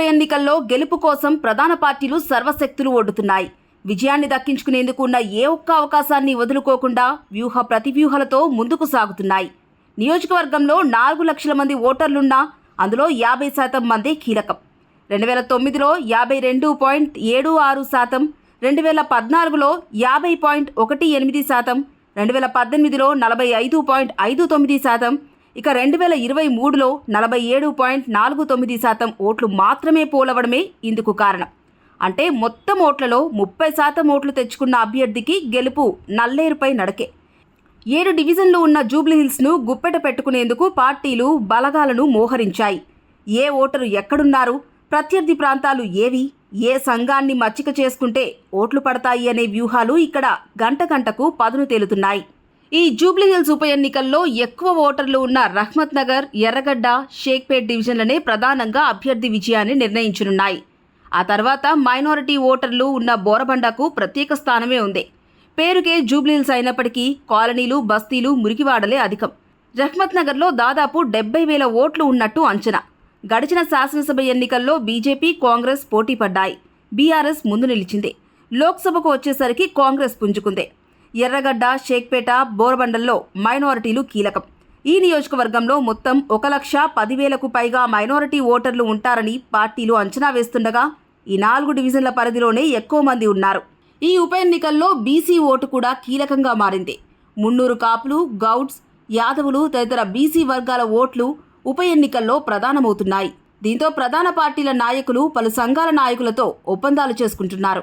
ఎన్నికల్లో గెలుపు కోసం ప్రధాన పార్టీలు సర్వశక్తులు ఒడ్డుతున్నాయి. విజయాన్ని దక్కించుకునేందుకు ఉన్న ఏ ఒక్క అవకాశాన్ని వదులుకోకుండా వ్యూహ ప్రతివ్యూహాలతో ముందుకు సాగుతున్నాయి. నియోజకవర్గంలో నాలుగు లక్షల మంది ఓటర్లున్నా అందులో యాభై శాతం మందే కీలకం. రెండు వేల తొమ్మిదిలో యాభై రెండు పాయింట్ ఏడు ఆరు శాతం రెండు వేల పద్నాలుగులో యాభై పాయింట్ ఒకటి ఎనిమిది శాతం రెండు వేల పద్దెనిమిదిలో నలభై ఐదు పాయింట్ ఐదు తొమ్మిది శాతం ఇక రెండు వేల ఇరవై మూడులో నలభై ఏడు పాయింట్ నాలుగు తొమ్మిది శాతం ఓట్లు మాత్రమే పోలవడమే ఇందుకు కారణం. అంటే మొత్తం ఓట్లలో ముప్పై శాతం ఓట్లు తెచ్చుకున్న అభ్యర్థికి గెలుపు నల్లేరుపై నడకే. ఏడు డివిజన్లు ఉన్న జూబ్లీహిల్స్ను గుప్పెట పెట్టుకునేందుకు పార్టీలు బలగాలను మోహరించాయి. ఏ ఓటరు ఎక్కడున్నారు? ప్రత్యర్థి ప్రాంతాలు ఏవి? ఏ సంఘాన్ని మచ్చిక చేసుకుంటే ఓట్లు పడతాయి అనే వ్యూహాలు ఇక్కడ గంట గంటకు పదును తేలుతున్నాయి. ఈ జూబ్లీహిల్స్ ఉప ఎన్నికల్లో ఎక్కువ ఓటర్లు ఉన్న రహ్మత్ నగర్ ఎర్రగడ్డ షేక్పేట్ డివిజన్లనే ప్రధానంగా అభ్యర్థి విజయాన్ని నిర్ణయించనున్నాయి. ఆ తర్వాత మైనారిటీ ఓటర్లు ఉన్న బోరబండకు ప్రత్యేక స్థానమే ఉంది. పేరుకే జూబ్లీహిల్స్ అయినప్పటికీ కాలనీలు బస్తీలు మురికివాడలే అధికం. రహ్మత్ నగర్లో దాదాపు డెబ్బై వేల ఓట్లు ఉన్నట్టు అంచనా. గడిచిన శాసనసభ ఎన్నికల్లో బీజేపీ కాంగ్రెస్ పోటీ పడ్డాయి. బీఆర్ఎస్ ముందు నిలిచింది. లోక్సభకు వచ్చేసరికి కాంగ్రెస్ పుంజుకుంది. ఎర్రగడ్డ షేక్పేట బోరబండల్లో మైనారిటీలు కీలకం. ఈ నియోజకవర్గంలో మొత్తం ఒక లక్ష పదివేలకు పైగా మైనారిటీ ఓటర్లు ఉంటారని పార్టీలు అంచనా వేస్తుండగా ఈ నాలుగు డివిజన్ల పరిధిలోనే ఎక్కువ మంది ఉన్నారు. ఈ ఉప ఎన్నికల్లో బీసీ ఓటు కూడా కీలకంగా మారింది. మున్నూరు కాపులు గౌడ్స్ యాదవులు తదితర బీసీ వర్గాల ఓట్లు ఉప ఎన్నికల్లో ప్రధానమవుతున్నాయి. దీంతో ప్రధాన పార్టీల నాయకులు పలు సంఘాల నాయకులతో ఒప్పందాలు చేసుకుంటున్నారు.